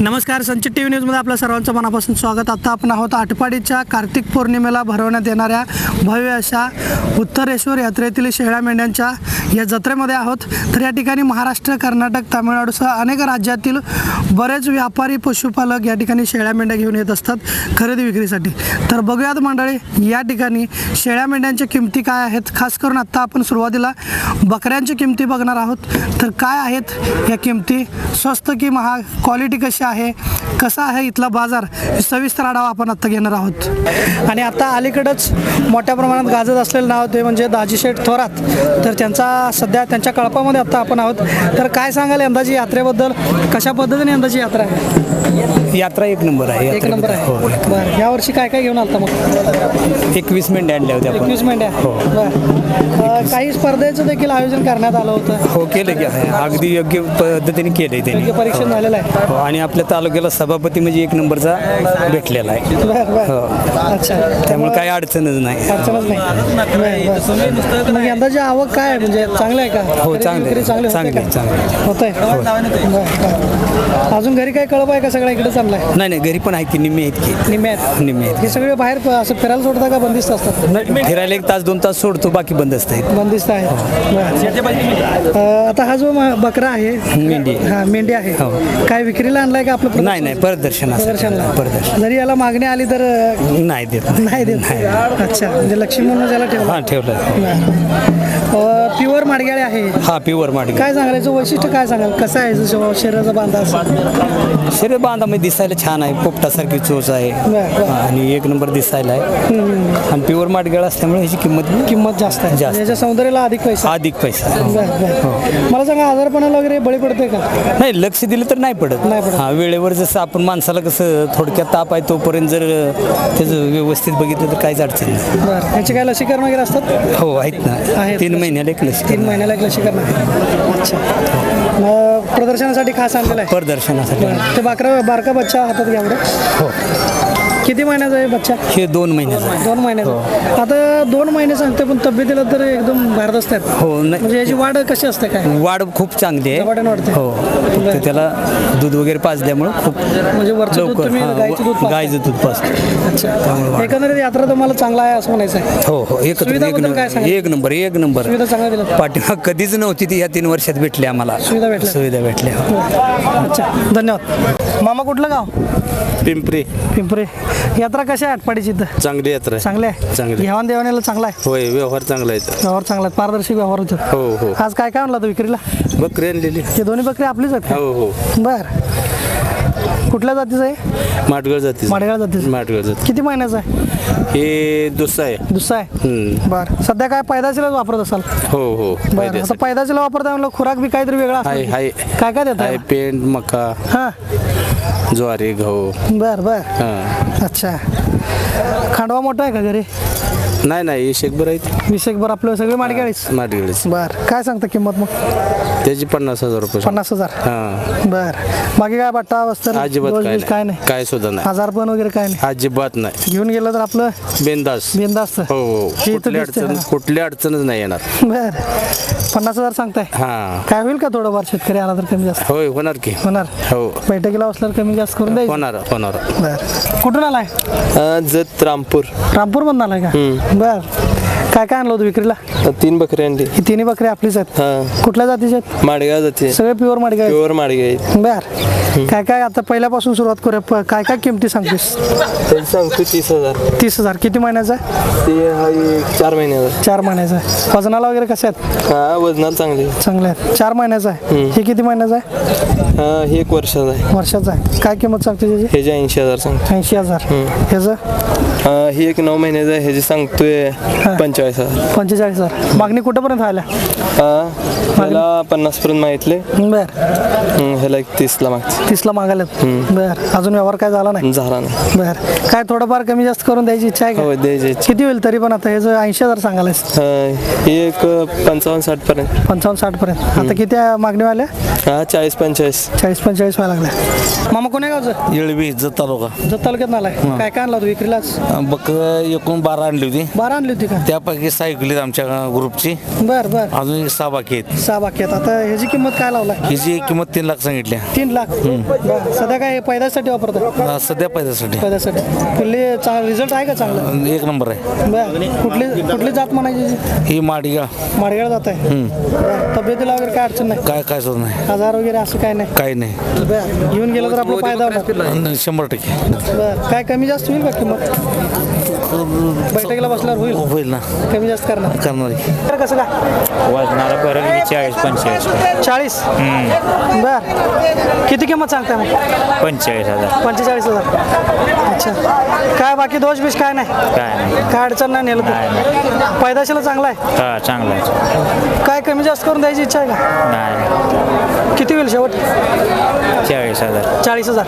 नमस्कार संचित T V न्यूजमध्ये आपल्या सर्वांचं मनापासून स्वागत. आता आपण आहोत आटपाडीच्या कार्तिक पौर्णिमेला भरवण्यात येणाऱ्या भव्य अशा उत्तरेश्वर यात्रेतील शेळ्या मेंढ्यांच्या या जत्रेमध्ये आहोत. तर या ठिकाणी महाराष्ट्र कर्नाटक तामिळनाडूसह अनेक राज्यातील बरेच व्यापारी पशुपालक या ठिकाणी शेळ्या मेंढ्या घेऊन येत असतात खरेदी विक्रीसाठी. तर बघूयात मंडळी या ठिकाणी शेळ्या मेंढ्यांच्या किमती काय आहेत? खास करून आत्ता आपण सुरुवातीला बकऱ्यांच्या किमती बघणार आहोत. तर काय आहेत या किमती? स्वस्त की महाग? क्वालिटी कशी आहे? कसा आहे इथला बाजार? हे सविस्तर आढावा आपण आत्ता घेणार आहोत. आणि आता अलीकडंच मोठ्या प्रमाणात गाजत असलेलं नाव ते म्हणजे दाजीशेठ थोरात. तर त्यांचा सध्या त्यांच्या कळपामध्ये आत्ता आपण आहोत. तर काय सांगाल यंदाची यात्रेबद्दल? कशा पद्धतीने यंदाची यात्रा आहे? यात्रा एक नंबर आहे. एक नंबर आहे. हो बरं. यावर्षी काय काय घेऊन आलता मग? एकवीस मेंढ्या आणल्या होत्या आपण. एकवीस मेंढ्या. हो. बरं. काही स्पर्धेचं देखील आयोजन करण्यात आलं होतं. हो केलं की अगदी योग्य पद्धतीने योग्य त्यांनी. परीक्षण झालेलं आहे. हो आणि आपल्या तालुक्याला सभापती म्हणजे एक नंबरचा भेटलेला आहे. हो. अच्छा. त्यामुळे काही अडचणच नाही. अडचणच नाही. मग यंदाची आवक काय आहे? म्हणजे चांगलं आहे का? हो चांगले चांगली होते चांगले. अजून घरी काय कळप आहे का सगळं इकडे चाललंय? नाही नाही. घरी पण आहेत की निम्मे आहेत की. निम्मे आहेत. निम्मे आहेत. हे सगळे बाहेर प- असं फिरायला सोडता का बंदिस्त असतात? फिरायला एक तास दोन तास सोडतो बाकी बंद असते बंदिस्त आहे. बरं. अं, आता हा जो म- बकरा आहे मेंढी हा मेंढी आहे. हो. काय विक्रीला आणलाय का आपलं नाही नाही प्रदर्शन असतं. प्रदर्शनला प्रदर्शन. जरी याला मागणी आली तर अं, नाही देत. नाही देत. अच्छा म्हणजे लक्ष्मी म्हणून याला ठेवला. हा ठेवलं. प्युअर माडग्याळे आहे. हा प्युअर माडी काय सांगायचं? वैशिष्ट्य काय सांगाल? कसं आहे जसं शरीराचा बांधा असं? शरीर बांधामध्ये दिसायला छान आहे. पोपटासारखी चोच आहे. बरं, बरं. आणि एक नंबर दिसायला आहे. आणि प्युअर माडगळ असल्यामुळे ह्याची किंमत किंमत जास्त आहे. जास्त. याच्या सौंदर्याला अधिक पैसा. अधिक पैसा. बरं, बरं. मला सांगा आजारपणाला वगैरे बळी पडते का? नाही लक्ष दिलं तर नाही पडत. नाही पडत. हा वेळेवर जसं आपण माणसाला कसं थोडक्यात ताप आहे तोपर्यंत जर त्याचं व्यवस्थित बघितलं तर काहीच अडचण नाही. बरं. याचे काय लसीकरण वगैरे असतात? हो आहेत ना. आहेत. तीन महिन्याला एक लस तीन महिन्याला एक लसीकरण आहे. अच्छा. मग प्रदर्शनासाठी खास आणलेलं आहे. प्रदर्शनासाठी. बरं. ते बाकरा बारका बच्चा हातात घ्या बरं. हो. किती महिन्याचा आहे बच्चा? हे दोन महिन्याचं. दोन महिन्याचा. आता दोन महिने सांगते पण तब्येतीला तर एकदम भारत असतात. हो नाही म्हणजे याची वाढ कशी असते काय? वाढ खूप चांगली आहे. झपाट्याने वाढते. हो. फक्त त्याला दूध वगैरे पाजल्यामुळे खूप म्हणजे वरचं दूध लवकर तुम्ही हा, गाईचं दूध पाजता? गाईचं दूध पाजतो. अच्छा. एकंदरीत यात्रा तुम्हाला चांगला आहे असं म्हणायचं आहे. हो हो. एक सुविधाबद्दल काय नंबर सांगाल? एक नंबर एक नंबर. सुविधा चांगल्या दिल्या. पाठीमाग कधीच नव्हती ती या तीन वर्षात भेटली आम्हाला. सुविधा भेटल्या. सुविधा भेटल्या. अच्छा. धन्यवाद. मामा कुठलं गाव? पिंपरी. पिंपरे. यात्रा कशी आहे आटपाडीची इथं? चांगली यात्रा आहे. चांगली आहे? चांगली. घेवाण देवाणीला चांगला आहे? होय व्यवहार चांगला आहे व्यवहार चांगला आहे. पारदर्शी व्यवहार होतो. हो हो. आज काय काय आणलं होतं विक्रीला? बकरी आणलेली. ते दोन्ही बकरी आपलीच आहेत हो हो. बर. कुठल्या जातीचं आहे? माटगळ जाती माडेगाव जातीचं. माटगळ जाती. किती महिन्याचं आहे? हे दुसरं आहे. दुसरा आहे? हम्म. बर. सध्या काय पैदाशीलाच वापरत असाल? हो हो. बरं. फायद्याचं. आता पैदाशीला वापरता म्हणलं खुराक बी काहीतरी वेगळा हाय असतो. हाय काय काय देत हाय पेंट मका हां. ज्वारी गहू. बर बर. हा. अच्छा. खांडवा मोठा आहे का घरी? नाही नाही हे शेकभर आहे वीस एक बर आपलं सगळे माडगाळीच? माटगळीच बर काय सांगता किंमत मग? त्याची पन्नास हजार रुपये. पन्नास हजार? हा. बर. बाकी काय बट्टा वस्तर अजिबात काय काय नाही. नाही? काय सुद्धा नाही. हजार पण वगैरे काय नाही? अजिबात नाही. घेऊन गेलं तर आपलं? बिंदास. बिंदास्त हो हो. हे इथं कुठली दिसतंय अडचण ना. कुठली अडचणच नाही येणार. बर. पन्नास हजार सांगताय? हा. काय होईल का थोडंफार शेतकरी आला तर कमी जास्त? होय होणार की. होणार? हो. बैठकीला बसल्यावर कमी जास्त करून द्यायचं? होणार होणार. बर. कुठून आलाय? जत रामपूर. रामपूर मधून आलाय का? बर. काय काय आणलं होतं विक्रीला? तीन बकरी आणली. ही तिन्ही बकरी आपलीच आहेत? हा. कुठल्या जातीचे आहेत? माडगाव जाते. सगळे प्युअर माडगे आहेत? प्युअर माडगाव आहेत. बर. काय काय आता पहिल्यापासून सुरुवात करूया? प- काय काय किमती सांगतेस? सांगतो तीस हजार. तीस हजार. किती महिन्याचा आहे? ते हा एक चार महिन्याचा. चार महिन्याचा आहे. वजनाला वगैरे कसे आहेत? हा वजनाला चांगली चांगले आहेत. चार महिन्याचा आहे? हे किती महिन्याचा आहे? हा हे एक वर्षाचा आहे. वर्षाचा आहे. काय किंमत सांगते त्याची ह्याचे ऐंशी हजार सांगतो. ऐंशी हजार. ह्याचं? हा ही एक नऊ महिन्याचा आहे. ह्याची सांगतोय पंचेचाळीस हजार. पंचेचाळीस हजार. मागणी कुठंपर्यंत हा ह्याला पन्नास पर्यंत मागितले. बर. हम्म, ह्याला एक तीसला मागते तीसला मागायला बर. अजून व्यवहार काय झाला नाही? झाला नाही. बर. काय थोडंफार कमी जास्त करून द्यायची इच्छा आहे हो द्यायचे किती होईल तरी पण आता? ह्याचं ऐंशी हजार सांगायलास हा ही एक पंचावन्न साठ पर्यंत. पंचावन्न साठ पर्यंत. आता किती आहे मागणी वाल्या हा चाळीस पंचेचाळीस. चाळीस पंचेचाळीस व्हायला लागल्या. मामा कोण्या गावचं? येळवी जत तालुका. जत तालुक्यात आलाय काय काय आणलं होतं विक्रीलाच बक एकूण बारा आणली होती. बारा आणली होती का? त्यापैकी बाकी सायकली आहेत आमच्या ग्रुपची. बर बर. अजून सहा बाकी आहेत. सहा बाकी आहेत. आता ह्याची किंमत काय लावलाय? हिची किंमत तीन लाख सांगितल्या. तीन लाख? बरं. सध्या काय पैदासाठी वापरतात? अं, सध्या पैदासाठी. चांगला रिझल्ट आहे का चांगला? एक नंबर आहे. बर. कुठली कुठली जात म्हणायची ही माडिगा माडगाळ जात आहे? बरं. तब्येतीला वगैरे काय अडचण नाही? काय काय सुद्धा नाही. आजार वगैरे असं काय नाही? काही नाही. बरं. घेऊन गेलं तर आपलं फायदा होणार शंभर टक्के. बरं. काय कमी जास्त होईल का किंमत? बैठकीला बसल्यावर होईल. होईल ना. कमी जास्त करणार. करणार आहे. तर कसं काय? वजनाला बरं चाळीस पंचेचाळीस. चाळीस? बर. किती किंमत सांगताय मग? पंचेचाळीस हजार. पंचेचाळीस हजार. अच्छा. काय बाकी दोष बिष काय नाही? काय नाही. काय अडचण नाही नेलं तर. पैदाशीला चांगला आहे? हा चांगला आहे. काय कमी जास्त करून द्यायची इच्छा आहे का? नाही. किती होईल शेवट? चाळीस हजार. चाळीस हजार.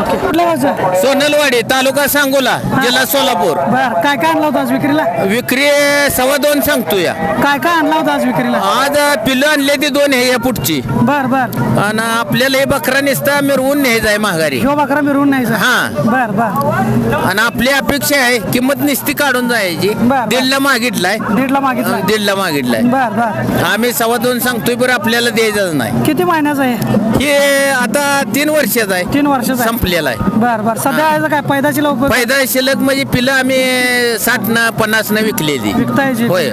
ओके. कुठल्या गावचं सोनलवाडी तालुका सांगोला जिल्हा सोलापूर. बर काय काय आणलं होतं आज विक्रीला? विक्री सव्वा दोन सांगतो या काय काय आणलं होतं आज विक्रीला? आज पिल्लं आणले ती दोन हे या पुढची. बर बर. आणि आपल्याला हे बकरा निसता मिरवून न्यायचा आहे महागारी ह्यो बकरा मिरवून नाही हा. बर बर. आणि आपली अपेक्षा आहे किंमत निस्ती काढून जायची. बर. दीडला मागितलाय. दीडला मागितलं दीडला मागितलाय. बर बर. आम्ही सव्वा दोन सांगतोय बरं आपल्याला द्यायचं नाही. किती महिन्याचं आहे? हे आता तीन वर्षाचा आहे. तीन वर्षाचं आहे. संपलेला आहे. बर बर. सध्या काय? पैदाची लवकर? फायदा शिल्लक म्हणजे पिलं आम्ही साठ न पन्नास न विकलेली विकतायची होय.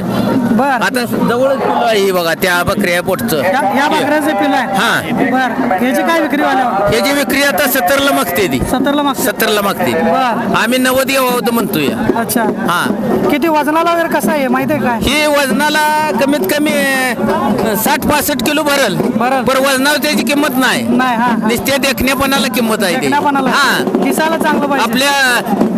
बर. आता जवळच पिलं आहे ही बघा त्या बकऱ्या पोटचं. या या बकऱ्याचे पिलं आहे. हा. बर. ह्याची काय विक्री वाल्यावर याची विक्री आता सत्तरला मागते ती. सत्तरला मागतात सत्तरला मागते. बर. आम्ही नव्वद यावं होतं म्हणतोय. अच्छा. हा. किती वजनाला वगैरे कसं आहे? माहिती आहे काय? ही वजनाला कमीत कमी साठ पासष्ट किलो भरल. भरल. पण वजनावर त्याची किंमत नाही. नाही हा हा. नुसत्या देखण्यापणाला किंमत आहे. हा. दिसायला चांगलं पाहिजे. आपल्या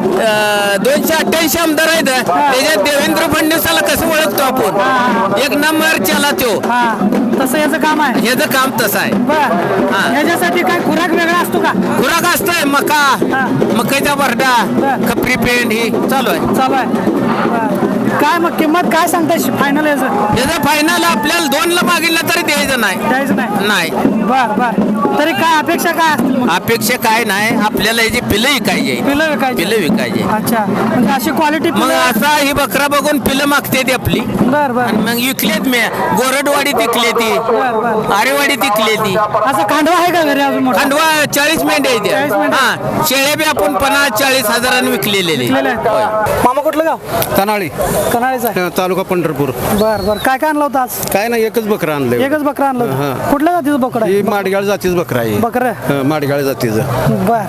अं, दोनशे अठ्ठ्याऐंशी आमदार आहेत. त्याच्यात देवेंद्र फडणवीसाला कसं ओळखतो आपण? एक नंबर चला तो. हा. तसं याचं काम आहे. याचं काम तसं आहे. बर. हा. ह्याच्यासाठी काय खुराक वेगळा असतो का? खुराक असतोय मका. हा. मकाईचा बरडा बर. खपरी पेंड ही चालू आहे. चालू आहे. बर. काय मग किंमत काय सांगताय? फायनल याचं? याचा फायनल आपल्याला दोन ला मागितलं तरी द्यायचं नाही. द्यायचं नाही? नाही. बर बर. तरी काय अपेक्षा काय असतील मग? अपेक्षा काय नाही. आपल्याला याची पिलं विकायची. पिलं विकायची. पिलं विकायची. अच्छा. म्हणजे अशी क्वालिटी मग असा ही बकरा बघून पिलं मागते ती आपली. बर बर. आणि मग विकलेत मी. गोरडवाडी तिकले ती. बर बर. आरेवाडी तिकले ती. असं खांडवा आहे का घरी अजून मोठा? खंडवा चाळीस मेंढ्या 40 त्या. मेंढ्या. हा. शेळ्या बी आपण पन्नास चाळीस हजारांनी विकलेले. मामा कुठलं गाव? तनाळी. कनाळीचं आहे तालुका पंढरपूर. बर बर. काय काय आणलं होतं आज? काय नाही एकच बकरा आणलंय. एकच बकरा आणलं होतं. हा. कुठल्या जातीचं बोकड ही माडगाळ जातीच बकरा आहे. बकरं? हं, माडगाळ जातीचं. बर.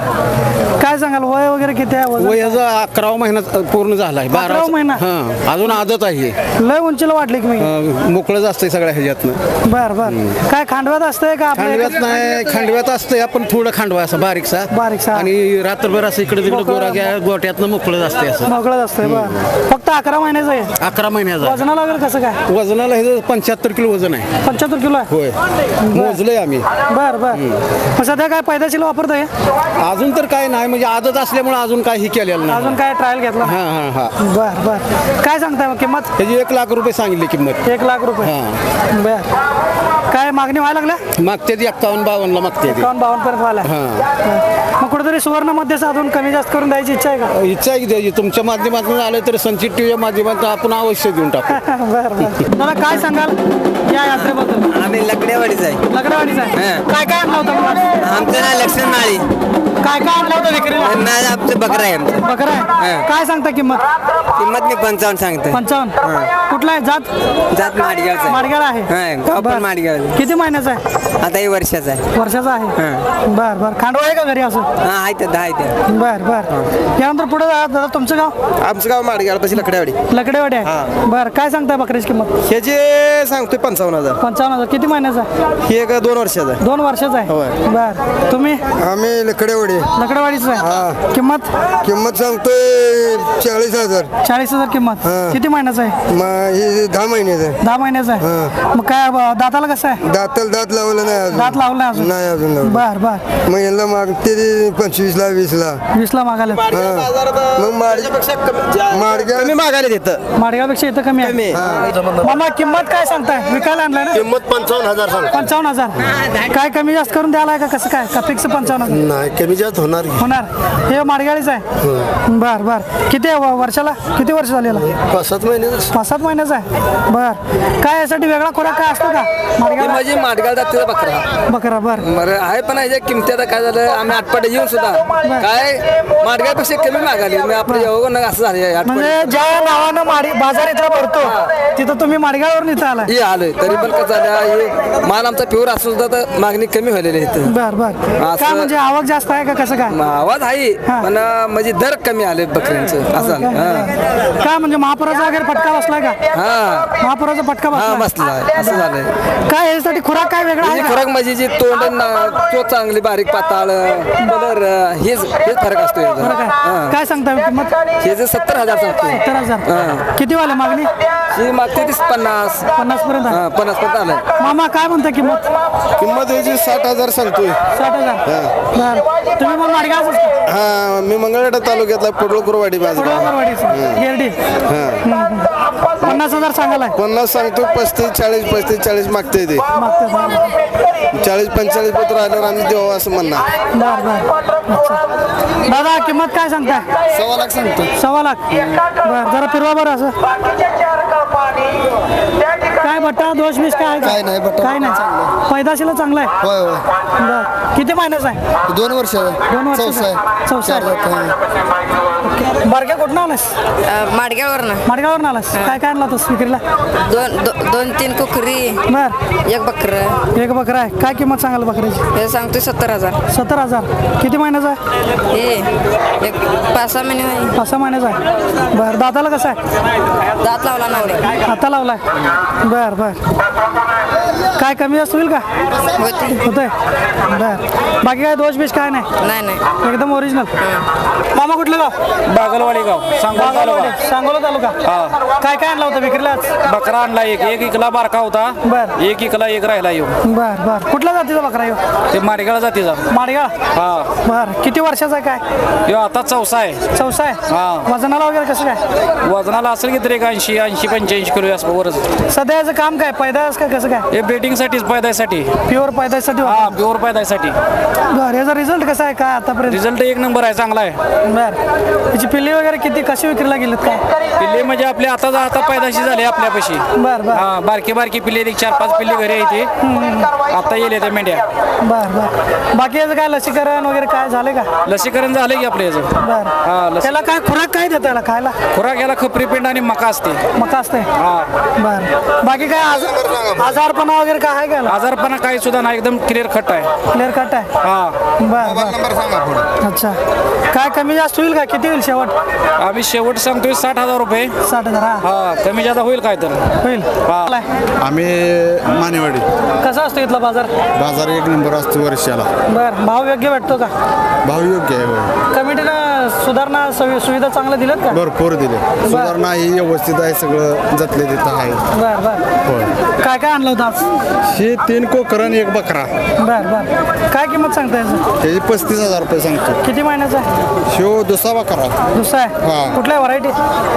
काय सांगाल वय वगैरे किती आहे? वजन? वय ह्याचा अकरावा महिना पूर्ण झालाय. अकरावा महिना? हं, अजून आदत आहे. लय उंचीला वाटली की मी? हं, मोकळंच असतंय सगळ्या ह्याच्यातनं. बर बर. काय खांडव्यात असतंय का आपल्या खांडव्यात नाही खांडव्यात असतंय. आपण थोडं खांडवा असं बारीकसा. बारीकसा. आणि रात्रभर असं इकडे तिकडे मोकळं- गोरा गोट्यातनं मोकळंच असते असं. मोकळत असतंय बर. फक्त अकरा महिन्याचं आहे? अकरा महिन्याचा वजनाला वगैरे कसं काय? वजनाला हे पंच्याहत्तर किलो वजन आहे. पंच्याहत्तर किलो आहे? होय. मोजलंय आम्ही. बर बर. मग सध्या काय पैदाशीला वापरताय? अजून तर काय नाही म्हणजे आदत असल्यामुळे अजून काही केलेलं नाही. अजून काय ट्रायल घेतला? हा हा हा. बर बर. काय सांगताय मग किंमत? त्याची एक लाख रुपये सांगितली किंमत. एक लाख रुपये. बर. काय मागणी व्हायला लागल्या? मागते ती एक्कावन्न बावन्नला मागते ती. एकावन्न बावन्न पर्यंत व्हायला. हा. मग कुठेतरी सुवर्णमध्ये साधून कमी जास्त करून द्यायची इच्छा आहे का? इच्छा आहे की द्यायची. तुमच्या माध्यमातून आलं तर संचित टीव्हीच्या माध्यमातून आपण अवश्य देऊन टाकू. बर बर. मला काय सांगाल या यात्रेबद्दल? आम्ही लकड्यावाडीच आहे. लकडावाडीचा आहे. काय काय आणलं होतं मग? आमचं ना लक्षण नाळी काय काय आणलं होतं विक्रीला? नाही आमचं बकरा आहे आमचं. बकरा आहे. काय सांगता किंमत? किंमत मी पंचावन्न सांगतो पंचावन्न. कुठला आहे? जात? जात माडगावचं आहे. माडगाळ आहे? हां, गाव पण बर. माडगाव. किती महिन्याचा आहे? आता हे वर्षाचा आहे. वर्षाचा आहे? बर बर. खांडवा आहे का घरी असं? हा आहे ते दहा आहे ते. बर बर. यानंतर पुढे दादा तुमचं गाव? आमचं गाव माडगाव पशी लकड्यावाडी लकडेवाडी आहे. बर काय सांगताय बकऱ्याची किंमत? हे जे सांगतोय पंचावन्न हजार. पंचावन्न हजार. किती महिन्याचा आहे? हे एक दोन वर्षाचं आहे. दोन वर्षाचा. आहे? बर. तुम्ही? आम्ही लकडेवाडी. लकडेवाडीचं आहे? किंमत? किंमत सांगतोय चाळीस हजार. चाळीस हजार किंमत. किती महिन्याचा आहे? मग ही दहा महिन्याचं आहे. दहा महिन्याचा आहे? मग काय ब- दाताला कसं आहे? दाताला दात लावलं नाही अजून. दात लावला नाही अजून? नाही अजून लावलं. बर बर. मग यांना मागते ते पंचवीसला वीसला. वीसला मागायला? मग माडगाव कमी मागायला देतं. माडगावपेक्षा इथं कमी आहे. मामा किंमत काय सांगताय? विकायला आणलाय ना? किंमत पंचावन्न हजार सांग पंचावन्न हजार. काय कमी जास्त करून द्यायला का? कसं काय? का फिक्स पंचावन्न? हजार नाही कमी कमी जास्त होणार की? होणार. हे माडगाळीच आहे. बर बर. किती आहे व- वर्षाला? किती वर्ष झालेला पाच सात महिने पाच सात महिन्याचा आहे. बर. काय यासाठी वेगळा खोराक काय असतो का? माझी माडगाळ जातीचा बकरा. बकरा बर. बरं आहे पण ह्याच्या किमती आता काय झालं आम्ही आठपाडे येऊन सुद्धा काय माडगाळपेक्षा कमी मागाली मी आपलं येऊ असं झालं म्हणजे ज्या नावानं माडी बाजार इथला भरतो तिथं तुम्ही माडगाळवरून इथं आलाय. हे आलोय. तरी पण कसं झालं हे माल आमचा प्युअर असून सुद्धा तर मागणी कमी व्हायलेली आहे इथं. बर बर. काय म्हणजे आवक जास्त आहे का कसं काय? आवाज आहे हा. पण अं, म्हणजे दर कमी आले बकऱ्यांचं असं झालं. हा. काय म्हणजे महापुराचा वगैरे फटका बसलाय का? हा. महापुराचा फटका हा बसलाय बसला आहे असं झालंय. काय यासाठी खुराक काय वेगळा आहे ही का? फरक म्हणजे जी तोंड न- चोच चांगली बारीक पाताळ कलर हेच हेच फरक असतो फरक आहे. हा. काय सांगता किंमत? हे जे सत्तर हजार सांगतो सत्तर हजार. किती वाले मागणी? ही मागते तीस पन्नास. पन्नास पर्यंत आहे. हा, पन्नास पर्यंत आलंय. मामा काय म्हणता किंमत? किंमत याची साठ हजार सांगतोय. साठ हजार. बर. तुम्ही मग हा मी मंगळवेढा तालुक्यातला पडळकुरवाडी माझं गाव. पन्नास हजार सांगायला पन्नास सांगतो पस्तीस चाळीस पस्तीस चाळीस मागते ते. मागते चाळीस पंचेचाळीस पत्र आल्यावर आम्ही देऊ असं म्हणणार. बर बर. अच्छा. दादा किंमत काय सांगताय? सव्वा लाख सांगतो. सव्वा लाख. बर जरा फिरवा बरं असं. बट्टा दोष मिस काय? आहे का? काय नाही, बट्टा काय नाही. पैदाशीला चांगला आहे? होय होय. बर. किती महिन्याचा आहे? दोन वर्ष दोन वर्ष. चौसा आहे. चौसा आहे. बारक्या कुठं आलास माडग्यावरनं. माडगावर आलास काय काय आणला होतास विक्रीला? दोन दो- दोन तीन कुकरी बर. एक बकर. एक बकरा आहे. काय किंमत सांगाल बकऱ्याची हे सांगतोय सत्तर हजार. सत्तर हजार. किती महिन्याचा आहे? हे एक पाच सहा महिने होईल. पाच सहा महिन्याचा आहे. बर दाताला कसं आहे? दात लावला नावडे आता लावलाय. बर. बर काय कमी जास्त होईल का? होती होतंय. बर. बाकी काय दोष बिष काय नाही? नाही नाही. एकदम ओरिजिनल मामा कुठलं गाव? बागलवाडी गाव सांगोला तालुका. सांगोला तालुका. काय काय आणलं होतं विक्रीला आज? बकरा आणला एक एक इकला बारका होता. बर. एक इकला एक राहिला येऊ बर बर. कुठल्या जातीचा बकरा येऊ ते माडगाळ जातीचा. माडगाळ हा. बर. किती वर्षाचा आहे काय? ह्यो आता चौसा आहे. चौसा आहे? हा. वजनाला वगैरे कसं काय? वजनाला असेल की तरी एक ऐंशी ऐंशी पंच्याऐंशी किलो असं वरच सध्या याचं काम काय? पैदास काय कसं काय? हे बेटिंगसाठीच पैदायसाठी प्युअर पैदासाठी हा प्युअर पैदायसाठी बर याचा रिझल्ट कसा आहे? काय आतापर्यंत? रिझल्ट एक नंबर आहे चांगला आहे. बर. याची पिल्ली वगैरे किती कशी विक्रीला गेलेत काय? पिल्ले म्हणजे आपले आता आता पैदाशी झाले आपल्यापाशी. बर बर. हा बारकी बारकी पिल्ले एक चार पाच पिल्ले घरी येते आता येले त्या मेंढ्या. बर बर. बाकी याचं काय लसीकरण वगैरे काय झालं का? लसीकरण झालं की आपल्या याचं. हा, बर लस- त्याला काय खुराक काय देतं याला खायला? खुराक याला खपरी पेंड आणि मका असते. मका असते हा. बर. बाकी काय आज आजारपणा वगैरे काय आहे का? आजारपणा काही सुद्धा नाही एकदम क्लिअर खट आहे. क्लिअर कट आहे? हा. बर बर. अच्छा. काय कमी जास्त होईल का? किती होईल शेवट? आम्ही शेवट सांगतोय साठ हजार रुपये. साठ हजार हा. हा कमी जादा होईल काय तर. होईल. हा. आम्ही मानेवाडी. कसा असतो इथला बाजार? बाजार एक नंबर असतो वर्षाला. बर भाव योग्य भेटतो का? भाव योग्य आहे होय. कमिटीनं सुधारणा सवि- सुविधा चांगल्या दिल्यात का? भरपूर दिले. सुधारणा ही व्यवस्थित आहे सगळं जतले तिथं आहे. बर बर. होय. काय काय आणलं होतं आज? हे तीन कोकरण एक बकरा. बर बर. काय किंमत सांगता याचं? त्याची पस्तीस हजार रुपये सांगतो. किती महिन्याचा आहे? शिव दुसरा बकरा. दुसरा आहे? हा. कुठल्या व्हरायटी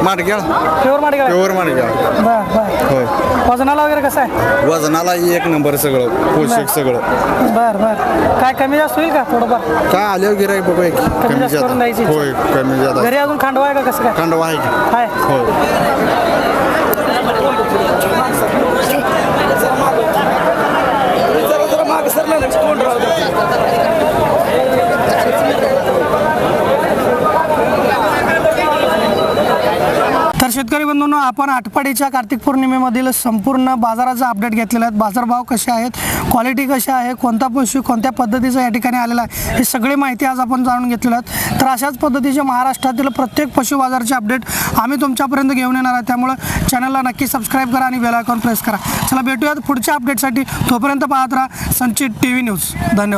माडग्याळ. प्युअर माडी प्युअर बर बर. होय. वजनाला वगैरे कसं आहे? वजनाला एक नंबर सगळं पोषक सगळं. बर बर. काय कमी जास्त होईल का थोडंफार? काय आल्यावर गिराईक बघूया की कमी जास्त करून जादा. होय कमी जादा घरी अजून खांडवा आहे का कसं काय? खंडवा आहे की. आहे. होय. ಹಂಚ್ಕೊಂಡ್ರು मित्रांनो आपण आठपाडीच्या कार्तिक पौर्णिमेमधील संपूर्ण बाजाराचा अपडेट घेतलेला आहे. बाजारभाव कसे आहेत? क्वालिटी कशी आहे? कोणता पशु कोणत्या पद्धतीचा या ठिकाणी आलेला आहे? ही सगळी माहिती आज आपण जाणून घेतलेली आहेत तर अशाच पद्धतीचे महाराष्ट्रातील प्रत्येक पशु बाजाराचे अपडेट आम्ही तुमच्यापर्यंत घेऊन येणार आहे. त्यामुळं चॅनलला नक्की सबस्क्राईब करा आणि बेल आयकॉन प्रेस करा. चला भेटूयात पुढच्या अपडेटसाठी तोपर्यंत पाहत राहा. संचित टी व्ही न्यूज धन्यवाद.